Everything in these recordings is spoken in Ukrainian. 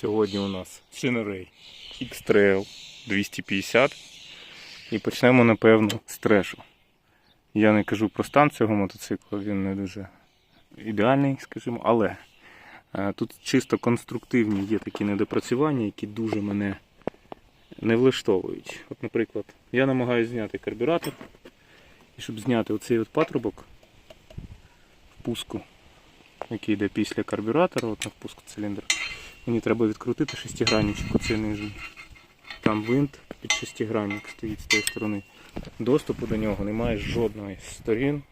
Сьогодні у нас Шинерей X-Trail 250. І почнемо, напевно, з трешу. Я не кажу про стан цього мотоцикла, він не дуже ідеальний, скажімо, але е, тут чисто конструктивні є такі недопрацювання, які дуже мене не влаштовують. От, наприклад, я намагаюся зняти карбюратор, і щоб зняти оцей от патрубок впуску, який йде після карбюратора, от на впуску циліндр, мені треба відкрутити шестигранничок оцей нижній. Там винт під шестигранник стоїть з тієї сторони. Доступу до нього немає жодної з сторін.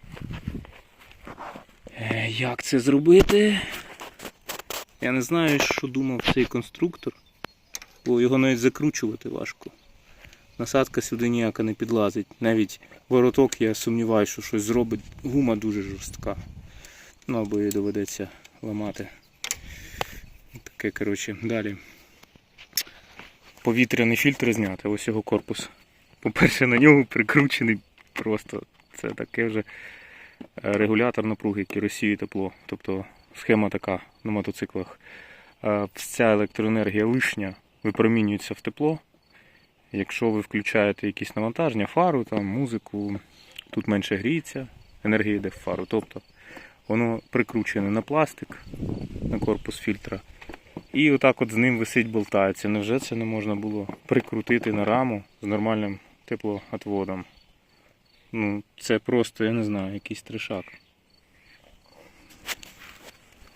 Е, Як це зробити? Я не знаю, що думав цей конструктор, бо його навіть закручувати важко. Насадка сюди ніяка не підлазить. Навіть вороток я сумніваюся, що щось зробить. Гума дуже жорстка. Ну або її доведеться ламати. Таке, коротше, далі. Повітряний фільтр зняти, ось його корпус. По-перше, на нього прикручений просто. Це таке вже е, регулятор напруги, який розсіює тепло. Тобто схема така на мотоциклах. Е, Вся електроенергія лишня випромінюється в тепло. Якщо ви включаєте якісь навантаження, фару, там, музику, тут менше гріється, енергія йде в фару. Тобто воно прикручене на пластик, на корпус фільтра. І отак от з ним висить болтається. Невже це не можна було прикрутити на раму з нормальним теплоотводом? Ну, це просто, я не знаю, якийсь трешак.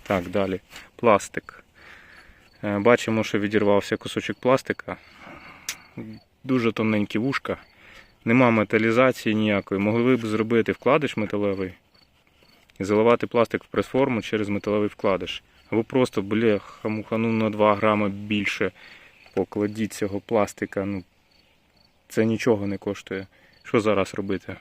Так, далі. Пластик. Е, Бачимо, що відірвався кусочок пластика. Дуже тоненькі вушка. Нема металізації ніякої. Могли б зробити вкладиш металевий і заливати пластик в прес-форму через металевий вкладиш. Або просто, бля, муха, ну на 2 грами більше покладіть цього пластика. Ну, це нічого не коштує. Що зараз робити?